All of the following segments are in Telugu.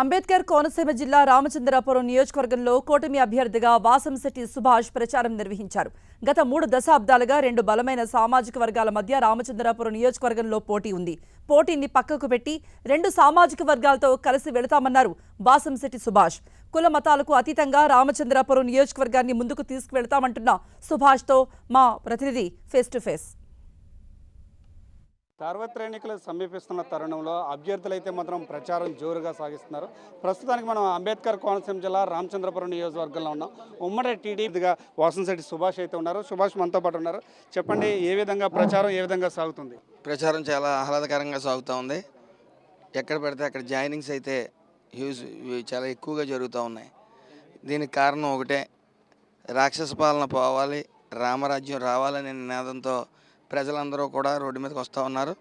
అంబేద్కర్ కోనసీమ జిల్లా రామచంద్రాపురం నియోజకవర్గంలో కూటమి అభ్యర్థిగా వాసంశెట్టి సుభాష్ ప్రచారం నిర్వహించారు. గత మూడు దశాబ్దాలుగా రెండు బలమైన సామాజిక వర్గాల మధ్య రామచంద్రాపురం నియోజకవర్గంలో పోటీ ఉంది. పోటీని పక్కకు పెట్టి రెండు సామాజిక వర్గాలతో కలిసి వెళతామన్నారు వాసంశెట్టి సుభాష్. కుల మతాలకు అతీతంగా రామచంద్రాపురం నియోజకవర్గాన్ని ముందుకు తీసుకువెళతామంటున్న సుభాష్తో మా ప్రతినిధి ఫేస్ టు ఫేస్ సార్వత్ర ఎన్నికలు సమీపిస్తున్న తరుణంలో అభ్యర్థులు అయితే మాత్రం ప్రచారం జోరుగా సాగిస్తున్నారు. ప్రస్తుతానికి మనం అంబేద్కర్ కోనసీమ జిల్లా రామచంద్రపురం నియోజకవర్గంలో ఉన్నాం. ఉమ్మడి టీడీపీగా వాసంశెట్టి సుభాష్ అయితే ఉన్నారు. సుభాష్ మనతో పాటు ఉన్నారు. చెప్పండి ఏ విధంగా ప్రచారం ఏ విధంగా సాగుతుంది? ప్రచారం చాలా ఆహ్లాదకరంగా సాగుతూ ఉంది. ఎక్కడ పడితే అక్కడ జాయినింగ్స్ అయితే హ్యూజ్ చాలా ఎక్కువగా జరుగుతూ ఉన్నాయి. దీనికి కారణం ఒకటే రాక్షస పాలన పోవాలి రామరాజ్యం రావాలనే నినాదంతో ప్రజలందరూ కూడా రోడ్డు మీదకి వస్తూ ఉన్నారు.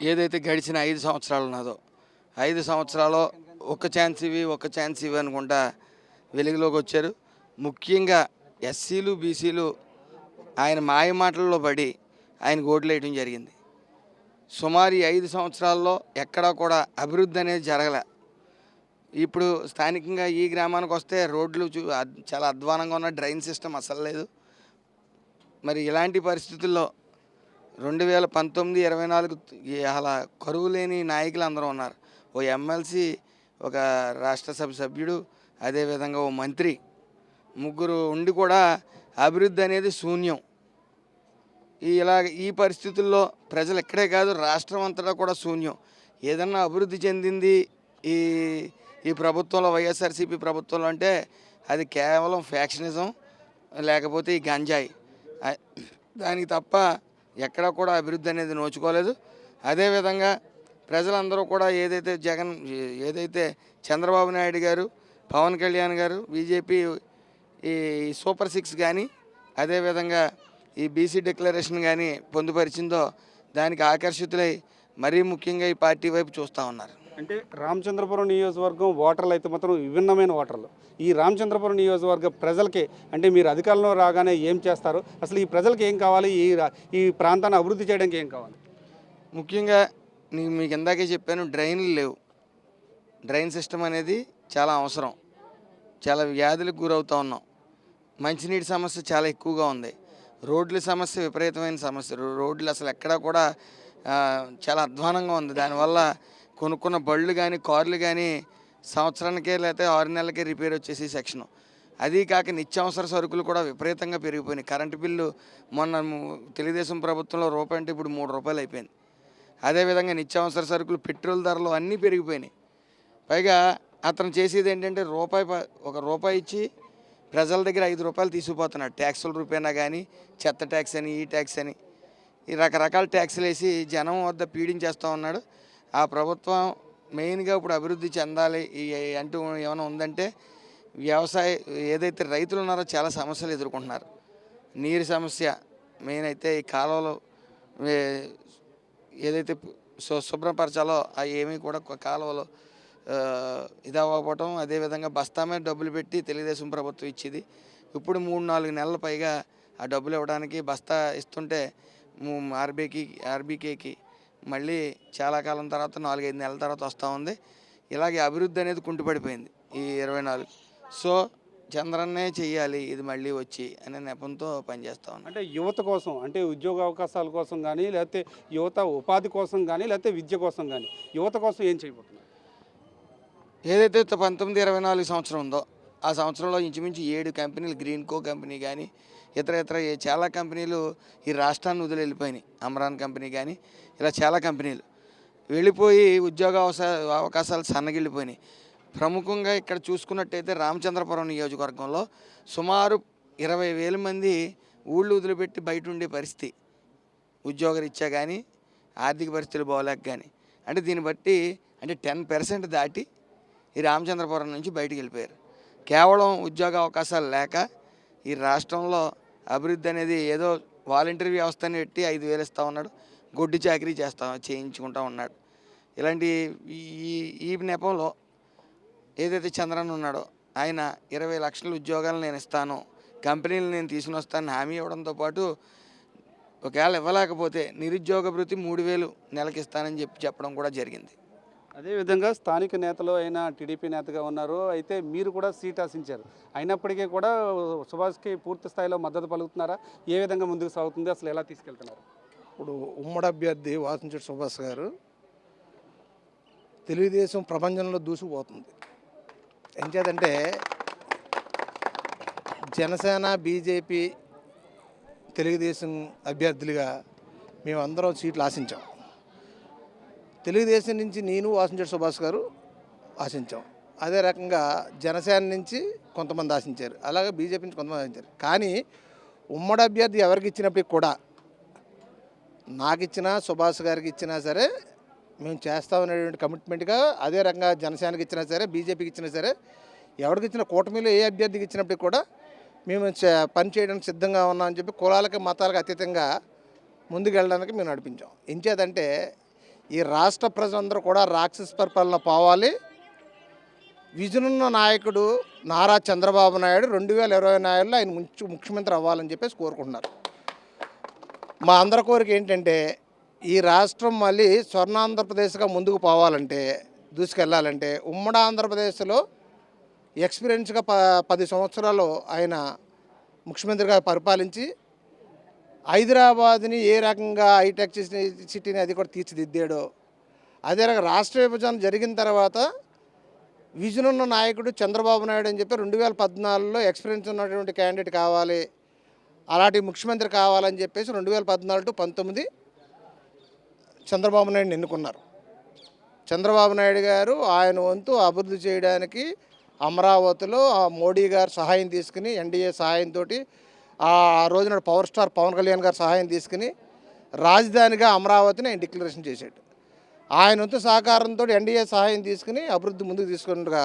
ఏదైతే గడిచిన ఐదు సంవత్సరాలు ఉన్నదో ఐదు సంవత్సరాలు ఒక ఛాన్స్ ఇవి ఒక ఛాన్స్ ఇవి అనుకుంటా వెలుగులోకి వచ్చారు. ముఖ్యంగా ఎస్సీలు బీసీలు ఆయన మాయ మాటల్లో పడి ఆయన ఓట్లు వేయడం జరిగింది. సుమారు ఐదు సంవత్సరాల్లో ఎక్కడా కూడా అభివృద్ధి అనేది జరగలే. ఇప్పుడు స్థానికంగా ఈ గ్రామానికి వస్తే రోడ్లు చూ చాలా అధ్వానంగా ఉన్న డ్రైన్ సిస్టమ్ అసలు లేదు. మరి ఇలాంటి పరిస్థితుల్లో రెండు వేల పంతొమ్మిది ఇరవై నాలుగు అలా కరువు లేని నాయకులు అందరూ ఉన్నారు. ఓ ఎమ్మెల్సీ ఒక రాష్ట్రసభ సభ్యుడు అదేవిధంగా ఓ మంత్రి. ముగ్గురు ఉండి కూడా అభివృద్ధి అనేది శూన్యం. ఇలా ఈ పరిస్థితుల్లో ప్రజలు ఎక్కడే కాదు రాష్ట్రం అంతటా కూడా శూన్యం. ఏదన్నా అభివృద్ధి చెందింది ఈ ఈ ప్రభుత్వంలో వైఎస్ఆర్సీపీ ప్రభుత్వంలో అంటే అది కేవలం ఫ్యాక్షనిజం లేకపోతే ఈ గంజాయి. దానికి తప్ప ఎక్కడా కూడా అభివృద్ధి అనేది నోచుకోలేదు. అదేవిధంగా ప్రజలందరూ కూడా ఏదైతే జగన్ ఏదైతే చంద్రబాబు నాయుడు గారు పవన్ కళ్యాణ్ గారు బీజేపీ ఈ సూపర్ సిక్స్ కానీ అదేవిధంగా ఈ బీసీ డిక్లరేషన్ కానీ పొందుపరిచిందో దానికి ఆకర్షితులై మరీ ముఖ్యంగా ఈ పార్టీ వైపు చూస్తూ ఉన్నారు. అంటే రామచంద్రపురం నియోజకవర్గం ఓటర్లు అయితే మాత్రం విభిన్నమైన ఓటర్లు ఈ రామచంద్రపురం నియోజకవర్గ ప్రజలకి అంటే మీరు అధికారంలో రాగానే ఏం చేస్తారు? అసలు ఈ ప్రజలకి ఏం కావాలి? ఈ ఈ ప్రాంతాన్ని అభివృద్ధి చేయడానికి ఏం కావాలి? ముఖ్యంగా నేను మీకు ఇందాకే చెప్పాను డ్రైన్లు లేవు. డ్రైన్ సిస్టమ్ అనేది చాలా అవసరం. చాలా వ్యాధులకు గురవుతూ ఉన్నాం. మంచినీటి సమస్య చాలా ఎక్కువగా ఉంది. రోడ్ల సమస్య విపరీతమైన సమస్య. రోడ్లు అసలు ఎక్కడా కూడా చాలా అధ్వానంగా ఉంది. దానివల్ల కొనుక్కున్న బళ్ళు కానీ కార్లు కానీ సంవత్సరానికే లేకపోతే ఆరు నెలలకే రిపేర్ వచ్చేసి సెక్షను అది కాక నిత్యావసర సరుకులు కూడా విపరీతంగా పెరిగిపోయినాయి. కరెంటు బిల్లు మొన్న తెలుగుదేశం ప్రభుత్వంలో రూపాయి అంటే ఇప్పుడు మూడు రూపాయలు అయిపోయింది. అదేవిధంగా నిత్యావసర సరుకులు పెట్రోల్ ధరలు అన్నీ పెరిగిపోయినాయి. పైగా అతను చేసేది ఏంటంటే రూపాయి ప- ఒక రూపాయి ఇచ్చి ప్రజల దగ్గర ఐదు రూపాయలు తీసుకుపోతున్నాడు ట్యాక్సుల రూపాయనా కానీ చెత్త ట్యాక్స్ అని ఈ ట్యాక్స్ అని. ఈ రకరకాల ట్యాక్సులు వేసి జనం వద్ద పీడించేస్తూ ఉన్నాడు. ఆ ప్రభుత్వం మెయిన్గా ఇప్పుడు అభివృద్ధి చెందాలి ఈ అంటూ ఏమైనా ఉందంటే వ్యవసాయ ఏదైతే రైతులు ఉన్నారో చాలా సమస్యలు ఎదుర్కొంటున్నారు. నీరు సమస్య మెయిన్ అయితే ఈ కాలువలు ఏదైతే శుభ్రపరచాలో అవి ఏమీ కూడా కాలువలు ఆ, ఇది అవ్వకపోవటం అదేవిధంగా బస్తా మీద డబ్బులు పెట్టి తెలుగుదేశం ప్రభుత్వం ఇచ్చేది. ఇప్పుడు మూడు నాలుగు నెలల పైగా ఆ డబ్బులు ఇవ్వడానికి బస్తా ఇస్తుంటే ఆర్బీకి ఆర్బీకేకి మళ్ళీ చాలా కాలం తర్వాత నాలుగైదు నెలల తర్వాత వస్తూ ఉంది. ఇలాగే అభివృద్ధి అనేది కుంటుపడిపోయింది ఈ ఇరవై నాలుగు. సో చంద్రన్నే చెయ్యాలి ఇది మళ్ళీ వచ్చి అనే నెపంతో పనిచేస్తూ ఉన్నాం అంటే యువత కోసం అంటే ఉద్యోగ అవకాశాల కోసం కానీ లేకపోతే యువత ఉపాధి కోసం కానీ లేకపోతే విద్య కోసం కానీ యువత కోసం ఏం చేయబోతున్నారు? ఏదైతే పంతొమ్మిది ఇరవై నాలుగు సంవత్సరం ఉందో ఆ సంవత్సరంలో ఇంచుమించు ఏడు కంపెనీలు గ్రీన్ కో కంపెనీ కానీ ఇతర ఇతర చాలా కంపెనీలు ఈ రాష్ట్రాన్ని వదిలి వెళ్ళిపోయినాయి. అమరాన్ కంపెనీ కానీ ఇలా చాలా కంపెనీలు. వెళ్ళిపోయి ఉద్యోగ అవకాశాలు సన్నగిల్లిపోయినాయి. ప్రముఖంగా ఇక్కడ చూసుకున్నట్టయితే రామచంద్రపురం నియోజకవర్గంలో సుమారు ఇరవై వేల మంది ఊళ్ళు వదిలిపెట్టి బయట ఉండే పరిస్థితి. ఉద్యోగరీత్యా కానీ ఆర్థిక పరిస్థితులు బాగోలేక కానీ. అంటే దీన్ని బట్టి అంటే టెన్ పర్సెంట్ దాటి ఈ రామచంద్రపురం నుంచి బయటకు వెళ్ళిపోయారు. కేవలం ఉద్యోగ అవకాశాలు లేక ఈ రాష్ట్రంలో అభివృద్ధి అనేది ఏదో వాలంటీర్ వ్యవస్థని పెట్టి ఐదు వేలు ఇస్తా ఉన్నాడు గొడ్డు చాకరీ చేస్తా చేయించుకుంటా ఉన్నాడు. ఇలాంటి ఈ ఈ- ఈ నెపంలో ఏదైతే చంద్రన్ ఉన్నాడో ఆయన ఇరవై లక్షల ఉద్యోగాలు నేను ఇస్తాను కంపెనీలు నేను తీసుకుని వస్తాను హామీ ఇవ్వడంతో పాటు ఒకవేళ ఇవ్వలేకపోతే నిరుద్యోగ భృతి మూడు వేలు నెలకి ఇస్తానని చెప్పి చెప్పడం కూడా జరిగింది. అదేవిధంగా స్థానిక నేతలు అయిన టీడీపీ నేతగా ఉన్నారు. అయితే మీరు కూడా సీట్ ఆశించారు. అయినప్పటికీ కూడా సుభాష్కి పూర్తి స్థాయిలో మద్దతు పలుకుతున్నారా? ఏ విధంగా ముందుకు సాగుతుంది? అసలు ఎలా తీసుకెళ్తున్నారు? ఇప్పుడు ఉమ్మడి అభ్యర్థి వాసంచెట్టి సుభాష్ గారు తెలుగుదేశం ప్రపంచంలో దూసుకుపోతుంది. ఏం జనసేన బీజేపీ తెలుగుదేశం అభ్యర్థులుగా మేమందరం సీట్లు ఆశించాం. తెలుగుదేశం నుంచి నేను వాసించాడు సుభాష్ గారు ఆశించాం. అదే రకంగా జనసేన నుంచి కొంతమంది ఆశించారు. అలాగే బీజేపీ నుంచి కొంతమంది ఆశించారు. కానీ ఉమ్మడి అభ్యర్థి ఎవరికి ఇచ్చినప్పటికి కూడా నాకు ఇచ్చినా సుభాష్ గారికి ఇచ్చినా సరే మేము చేస్తామనేటువంటి కమిట్మెంట్గా అదే రకంగా జనసేనకి ఇచ్చినా సరే బీజేపీకి ఇచ్చినా సరే ఎవరికి ఇచ్చిన కూటమిలో ఏ అభ్యర్థికి ఇచ్చినప్పటికి కూడా మేము చే- పని చేయడానికి సిద్ధంగా ఉన్నామని చెప్పి కులాలకి మతాలకు అతీతంగా ముందుకు వెళ్ళడానికి మేము నడిపించాం. ఎంచేదంటే ఈ రాష్ట్ర ప్రజలందరూ కూడా రాక్షస పరిపాలన పోవాలి. విజనున్న నాయకుడు నారా చంద్రబాబు నాయుడు రెండు వేల ఇరవై నాలుగులో ఆయన ముఖ్య- ముఖ్యమంత్రి అవ్వాలని చెప్పేసి కోరుకుంటున్నారు. మా అందరి కోరిక ఏంటంటే ఈ రాష్ట్రం మళ్ళీ స్వర్ణ ఆంధ్రప్రదేశ్గా ముందుకు పోవాలంటే దూసుకెళ్ళాలంటే ఉమ్మడి ఆంధ్రప్రదేశ్లో ఎక్స్పీరియన్స్గా ప పది సంవత్సరాలు ఆయన ముఖ్యమంత్రిగా పరిపాలించి హైదరాబాద్ని ఏ రకంగా హైటెక్ సిటీని అది కూడా తీర్చిదిద్దాడో అదే రకంగా రాష్ట్ర విభజన జరిగిన తర్వాత విజన్ ఉన్న నాయకుడు చంద్రబాబు నాయుడు అని చెప్పి రెండు వేల పద్నాలుగులో ఎక్స్పీరియన్స్ ఉన్నటువంటి క్యాండిడేట్ కావాలి అలాంటి ముఖ్యమంత్రి కావాలని చెప్పేసి రెండు వేల పద్నాలుగు టు పంతొమ్మిది చంద్రబాబు నాయుడుని ఎన్నుకున్నారు. చంద్రబాబు నాయుడు గారు ఆయన వంతు అభివృద్ధి చేయడానికి అమరావతిలో ఆ మోడీ గారు సహాయం తీసుకుని ఎన్డీఏ సహాయంతో ఆ రోజున పవర్ స్టార్ పవన్ కళ్యాణ్ గారు సహాయం తీసుకుని రాజధానిగా అమరావతిని ఆయన డిక్లరేషన్ చేశాడు. ఆయన వంతు సహకారంతో ఎన్డీఏ సహాయం తీసుకుని అభివృద్ధి ముందుకు తీసుకున్నట్టుగా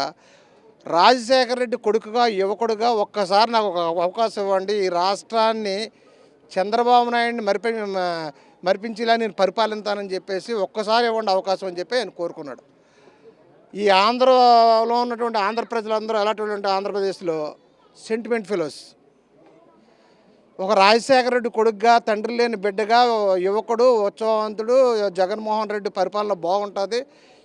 రాజశేఖర రెడ్డి కొడుకుగా యువకుడుగా ఒక్కసారి నాకు ఒక అవకాశం ఇవ్వండి. ఈ రాష్ట్రాన్ని చంద్రబాబు నాయుడిని మరిపి మరిపించేలా నేను పరిపాలిస్తానని చెప్పేసి ఒక్కసారి ఇవ్వండి అవకాశం అని చెప్పి ఆయన కోరుకున్నాడు. ఈ ఆంధ్రలో ఉన్నటువంటి ఆంధ్ర ప్రజలందరూ ఎలాంటి ఆంధ్రప్రదేశ్లో సెంటిమెంట్ ఫెలోస్ ఒక రాజశేఖర రెడ్డి కొడుకుగా తండ్రి లేని బిడ్డగా యువకుడు ఉత్సవవంతుడు జగన్మోహన్ రెడ్డి పరిపాలన బాగుంటుంది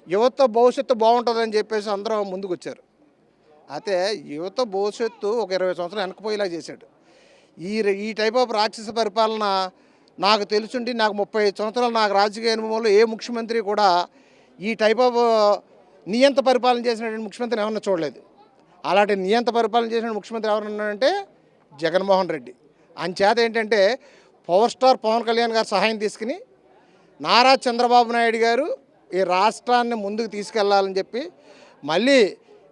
యువత భవిష్యత్తు బాగుంటుందని చెప్పేసి అందరూ ముందుకు వచ్చారు అయితే యువత భవిష్యత్తు ఒక ఇరవై సంవత్సరాలు వెనకపోయేలా చేశాడు. ఈ ఈ టైప్ ఆఫ్ రాక్షస పరిపాలన నాకు తెలుసుండి నాకు ముప్పై ఐదు సంవత్సరాలు నాకు రాజకీయ అనుభవంలో ఏ ముఖ్యమంత్రి కూడా ఈ టైప్ ఆఫ్ నియంత పరిపాలన చేసినటువంటి ముఖ్యమంత్రిని ఎవరన్నా చూడలేదు. అలాంటి నియంత పరిపాలన చేసిన ముఖ్యమంత్రి ఎవరన్నారంటే జగన్మోహన్ రెడ్డి. అంచేత ఏంటంటే పవర్ స్టార్ పవన్ కళ్యాణ్ గారు సహాయం తీసుకుని నారా చంద్రబాబు నాయుడు గారు ఈ రాష్ట్రాన్ని ముందుకు తీసుకెళ్ళాలని చెప్పి మళ్ళీ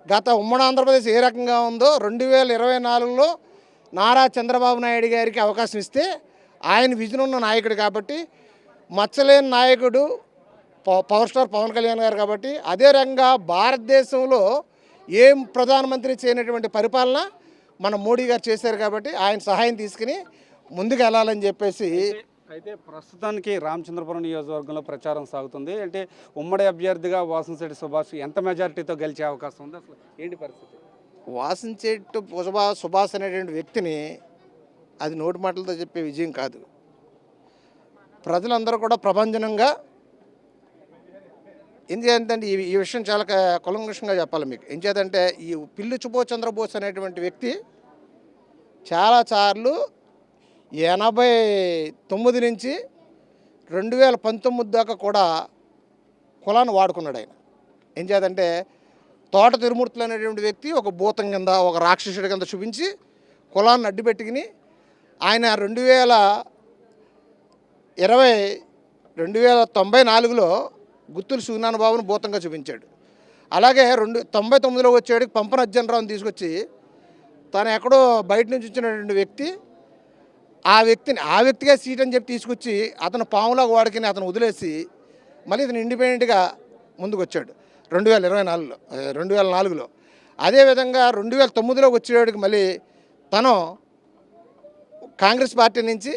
గత ఉమ్మడి ఆంధ్రప్రదేశ్ ఏ రకంగా ఉందో రెండు వేల ఇరవై నాలుగులో నారా చంద్రబాబు నాయుడు గారికి అవకాశం ఇస్తే ఆయన విజన్ ఉన్న నాయకుడు కాబట్టి మచ్చలేని నాయకుడు పవర్ స్టార్ పవన్ కళ్యాణ్ గారు కాబట్టి అదే రకంగా భారతదేశంలో ఏం ప్రధానమంత్రి చేయనటువంటి పరిపాలన మన మోడీ గారు చేశారు కాబట్టి ఆయన సహాయం తీసుకుని ముందుకు వెళ్ళాలని చెప్పేసి అయితే ప్రస్తుతానికి రామచంద్రపురం నియోజకవర్గంలో ప్రచారం సాగుతుంది. అంటే ఉమ్మడి అభ్యర్థిగా వాసంశెట్టి సుభాష్ ఎంత మెజారిటీతో గెలిచే అవకాశం ఉంది? అసలు ఏంటి పరిస్థితి? వాసించేట్టు సుభా సుభాష్ అనేటువంటి వ్యక్తిని అది నోటి మాటలతో చెప్పే విజయం కాదు. ప్రజలందరూ కూడా ప్రభంజనంగా ఎందుకంటే ఈ ఈ విషయం చాలా క- కులంకుషంగా చెప్పాలి మీకు. ఏం చేతంటే ఈ పిల్లి చుబో చంద్రబోస్ అనేటువంటి వ్యక్తి చాలా సార్లు ఎనభై తొమ్మిది నుంచి రెండు వేల పంతొమ్మిది దాకా కూడా కులాన్ని వాడుకున్నాడు ఆయన. ఏం చేద్దంటే తోట తిరుమూర్తులు అనేటువంటి వ్యక్తి ఒక భూతం కింద ఒక రాక్షసుడి కింద చూపించి కులాన్ని అడ్డుపెట్టుకుని ఆయన రెండు వేల ఇరవై రెండు వేల తొంభై నాలుగులో గుత్తులు సూనాన్న బాబును భూతంగా చూపించాడు. అలాగే రెండు తొంభై తొమ్మిదిలో వచ్చేటికి పంపన అర్జునరావుని తీసుకొచ్చి తను ఎక్కడో బయట నుంచి వచ్చినటువంటి వ్యక్తి ఆ వ్యక్తిని ఆ వ్యక్తిగా సీట్ అని చెప్పి తీసుకొచ్చి అతను పాములో వాడికిని అతను వదిలేసి మళ్ళీ ఇతను ఇండిపెండెంట్గా ముందుకు వచ్చాడు రెండు వేల ఇరవై నాలుగులో రెండు వేల నాలుగులో. అదేవిధంగా రెండు వేల తొమ్మిదిలో వచ్చేవాడికి మళ్ళీ తను కాంగ్రెస్ పార్టీ నుంచి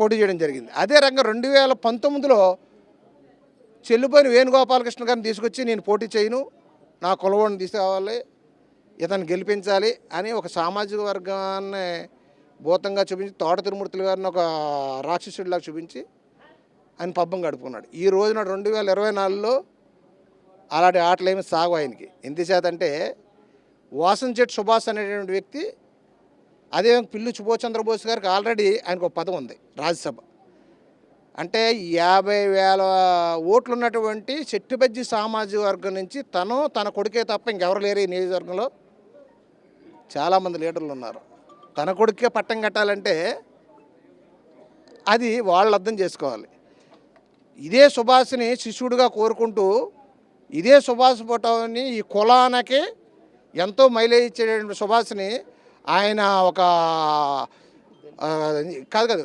పోటీ చేయడం జరిగింది. అదే రకంగా రెండు వేల పంతొమ్మిదిలో చెల్లిపోయిన వేణుగోపాలకృష్ణ గారిని తీసుకొచ్చి నేను పోటీ చేయను నా కులవాడిని తీసుకురావాలి ఇతను గెలిపించాలి అని ఒక సామాజిక వర్గాన్ని భూతంగా చూపించి తోట తిరుమూర్తులు గారిని ఒక రాక్షసుడిలాగా చూపించి ఆయన పబ్బం గడుపుకున్నాడు. ఈ రోజున రెండు వేల ఇరవై నాలుగులో అలాంటి ఆటలు ఏమి సాగు ఆయనకి. ఎందుచేతంటే అంటే వాసంచెట్ సుభాష్ అనేటువంటి వ్యక్తి అదే పిల్లు సుభాష్ చంద్రబోస్ గారికి ఆల్రెడీ ఆయనకు ఒక పదం ఉంది రాజ్యసభ. అంటే యాభై వేల ఓట్లు ఉన్నటువంటి చెట్టుబజ్జి సామాజిక వర్గం నుంచి తను తన కొడుకే తప్ప ఇంకెవరు లేరు ఈ నియోజకవర్గంలో. చాలామంది లీడర్లు ఉన్నారు. తన కొడుకే పట్టం కట్టాలంటే అది వాళ్ళు అర్థం చేసుకోవాలి. ఇదే సుభాష్ని శిష్యుడిగా కోరుకుంటూ ఇదే సుభాష్ ఫోటోని ఈ కులానికి ఎంతో మైలేజ్ ఇచ్చేటువంటి సుభాష్ని ఆయన ఒక కాదు కాదు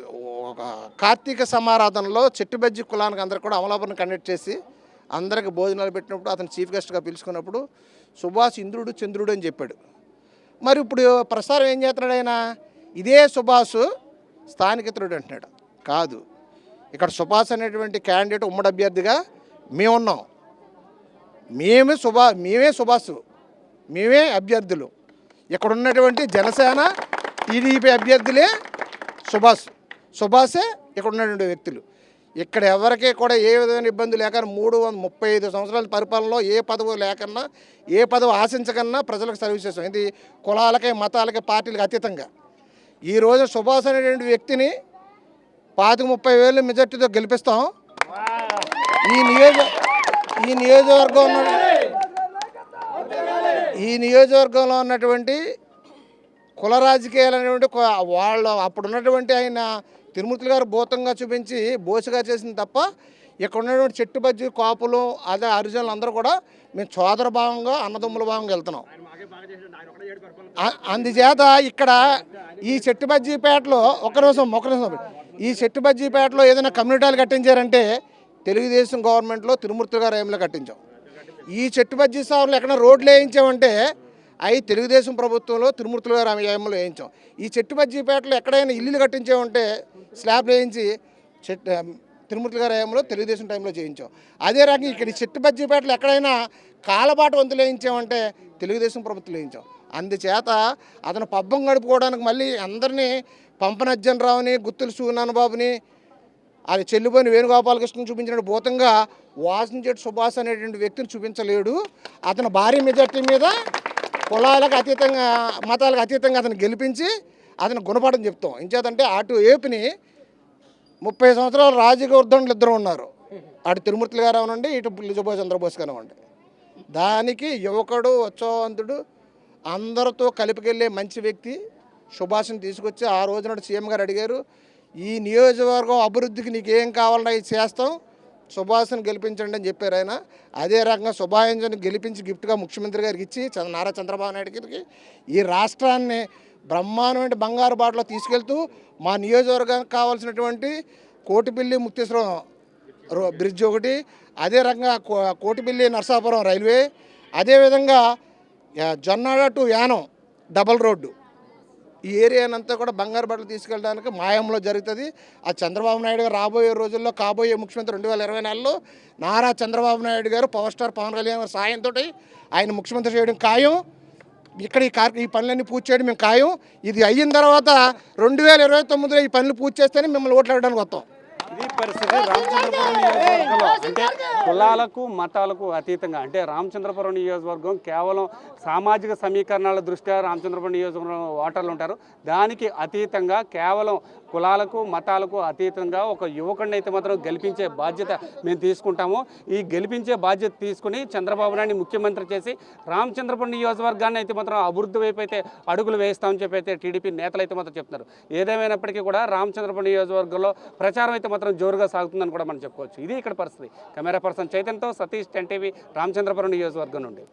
ఒక కార్తీక సమారాధనలో చెట్టుబజ్జి కులానికి అందరికి కూడా అమలాపురం కండక్ట్ చేసి అందరికి భోజనాలు పెట్టినప్పుడు అతను చీఫ్ గెస్ట్గా పిలుచుకున్నప్పుడు సుభాష్ ఇంద్రుడు చంద్రుడు అని చెప్పాడు. మరి ఇప్పుడు ప్రసారం ఏం చేస్తున్నాడు ఆయన? ఇదే సుభాష్ స్థానికేతరుడు అంటున్నాడు. కాదు. ఇక్కడ సుభాష్ అనేటువంటి క్యాండిడేట్ ఉమ్మడి అభ్యర్థిగా మేమున్నాం మేమే సుభా మేమే సుభాష్ మేమే అభ్యర్థులు. ఇక్కడ ఉన్నటువంటి జనసేన టీడీపీ అభ్యర్థులే సుభాష్ సుభాషే ఇక్కడ ఉన్నటువంటి వ్యక్తులు. ఇక్కడ ఎవరికీ కూడా ఏ విధమైన ఇబ్బంది లేక మూడు ముప్పై ఐదు సంవత్సరాల పరిపాలనలో ఏ పదవి లేకన్నా ఏ పదవి ఆశించకన్నా ప్రజలకు సర్వీస్ చేస్తాం. ఇది కులాలకి మతాలకి పార్టీలకు అతీతంగా. ఈ రోజు సుభాష్ అనేటువంటి వ్యక్తిని పాతిక ముప్పై వేలు మెజార్టీతో గెలిపిస్తాం. ఈ నియోజ ఈ నియోజకవర్గం ఈ నియోజకవర్గంలో ఉన్నటువంటి కుల రాజకీయాలు అనేటువంటి వాళ్ళు అప్పుడు ఉన్నటువంటి ఆయన తిరుమూర్తులు గారు భూతంగా చూపించి బోసుగా చేసింది తప్ప ఇక్కడ ఉన్నటువంటి చెట్టు బజ్జి కాపులు అదే హరిజనులు అందరూ కూడా మేము సోదర భావంగా అన్నదమ్ముల భావంగా వెళ్తున్నాం. అందుచేత ఇక్కడ ఈ చెట్టు బజ్జీపేటలో ఒక నిమిషం ఒక నిమిషం. ఈ చెట్టు బజ్జీపేటలో ఏదైనా కమ్యూనిటీలు కట్టించారంటే తెలుగుదేశం గవర్నమెంట్లో తిరుమూర్తులు గారు ఏమిలో కట్టించాం. ఈ చెట్టు బజ్జీ సాగులు ఎక్కడ రోడ్లు వేయించామంటే అవి తెలుగుదేశం ప్రభుత్వంలో తిరుమూర్తులు గారు ఏమలో వేయించాం. ఈ చెట్టు బజ్జీపేటలో ఎక్కడైనా ఇల్లులు కట్టించామంటే స్లాబ్ వేయించి చెట్టు తిరుమూర్తి గారి హయాంలో తెలుగుదేశం టైంలో చేయించాం. అదే రకంగా ఇక్కడ చెట్టు బజ్జీపేటలో ఎక్కడైనా కాలబాటు వంతులు వేయించామంటే తెలుగుదేశం ప్రభుత్వం వేయించాం అందుచేత అతను పబ్బం గడుపుకోవడానికి మళ్ళీ అందరినీ పంపనజ్జన్ రావుని గుత్తులు సూనాన్నబాబుని అది చెల్లిపోయిన వేణుగోపాలకృష్ణ చూపించిన భూతంగా వాసంచెట్టు సుభాష్ అనేటువంటి వ్యక్తిని చూపించలేడు. అతని భారీ మెజార్టీ మీద కులాలకు అతీతంగా మతాలకు అతీతంగా అతను గెలిపించి అతను గుణపాఠం చెప్తాం. ఇంచేతంటే అటు ఏపీని ముప్పై సంవత్సరాలు రాజకీయ ఉద్దండులు ఇద్దరు ఉన్నారు. అటు తిరుమూర్తులు గారు అవనండి ఇటు పుల్లి చంద్రబోస్ గారు అవ్వండి దానికి యువకుడు ఉత్సవవంతుడు అందరితో కలిపికెళ్ళే మంచి వ్యక్తి సుభాష్ని తీసుకొచ్చి ఆ రోజున సీఎం గారు అడిగారు ఈ నియోజకవర్గం అభివృద్ధికి నీకేం కావాలన్నా ఇది చేస్తాం సుభాష్ని గెలిపించండి అని చెప్పారు ఆయన. అదే రకంగా సుభాషిని గెలిపించి గిఫ్ట్గా ముఖ్యమంత్రి గారికి ఇచ్చి చంద్ర- నారా చంద్రబాబు నాయుడు గారికి ఈ రాష్ట్రాన్ని బ్రహ్మాండమైన బంగారు బాటలో తీసుకెళ్తూ మా నియోజకవర్గానికి కావాల్సినటువంటి కోటిపిల్లి ముక్తేశ్వరం రో- బ్రిడ్జ్ ఒకటి అదే రకంగా కోటిపిల్లి నర్సాపురం నరసాపురం రైల్వే అదేవిధంగా Jonnada to Yanam double road. ఈ ఏరియానంతా కూడా బంగారు బట్టలు తీసుకెళ్ళడానికి మాయంలో జరుగుతుంది. ఆ చంద్రబాబు నాయుడు గారు రాబోయే రోజుల్లో కాబోయే ముఖ్యమంత్రి రెండు వేల ఇరవై నాలుగులో నారా చంద్రబాబు నాయుడు గారు పవర్ స్టార్ పవన్ కళ్యాణ్ గారి సాయంతో ఆయన ముఖ్యమంత్రి చేయడం ఖాయం. ఇక్కడ ఈ కార్ ఈ పనులన్నీ పూర్తి చేయడం మేము ఖాయం. ఇది అయిన తర్వాత రెండు వేల ఇరవై తొమ్మిదిలో ఈ పనులు పూర్తి చేస్తేనే మిమ్మల్ని ఓట్లు అడగడానికి వస్తాం. ఇది పరిస్థితి రామచంద్రపురం నియోజకవర్గంలో అంటే కులాలకు మతాలకు అతీతంగా అంటే రామచంద్రపురం నియోజకవర్గం కేవలం సామాజిక సమీకరణాల దృష్ట్యా రామచంద్రపురం నియోజకవర్గం ఓటర్లు ఉంటారు. దానికి అతీతంగా కేవలం కులాలకు మతాలకు అతీతంగా ఒక యువకుడిని అయితే మాత్రం గెలిపించే బాధ్యత మేము తీసుకుంటాము. ఈ గెలిపించే బాధ్యత తీసుకుని చంద్రబాబు నాయుడు ముఖ్యమంత్రి చేసి రామచంద్రపురం నియోజకవర్గాన్ని అయితే మాత్రం అభివృద్ధి వైపు అయితే అడుగులు వేస్తామని చెప్పి అయితే టీడీపీ నేతలు అయితే మాత్రం చెప్తున్నారు. ఏదేమైనప్పటికీ కూడా రామచంద్రపురం నియోజకవర్గంలో ప్రచారం అయితే మాత్రం జోరుగా సాగుతుందని కూడా మనం చెప్పుకోవచ్చు. ఇది ఇక్కడ పరిస్థితి. కెమెరా పర్సన్ చైతన్యతో సతీష్ టెన్ టీవీ రామచంద్రపురం నియోజకవర్గం నుండి.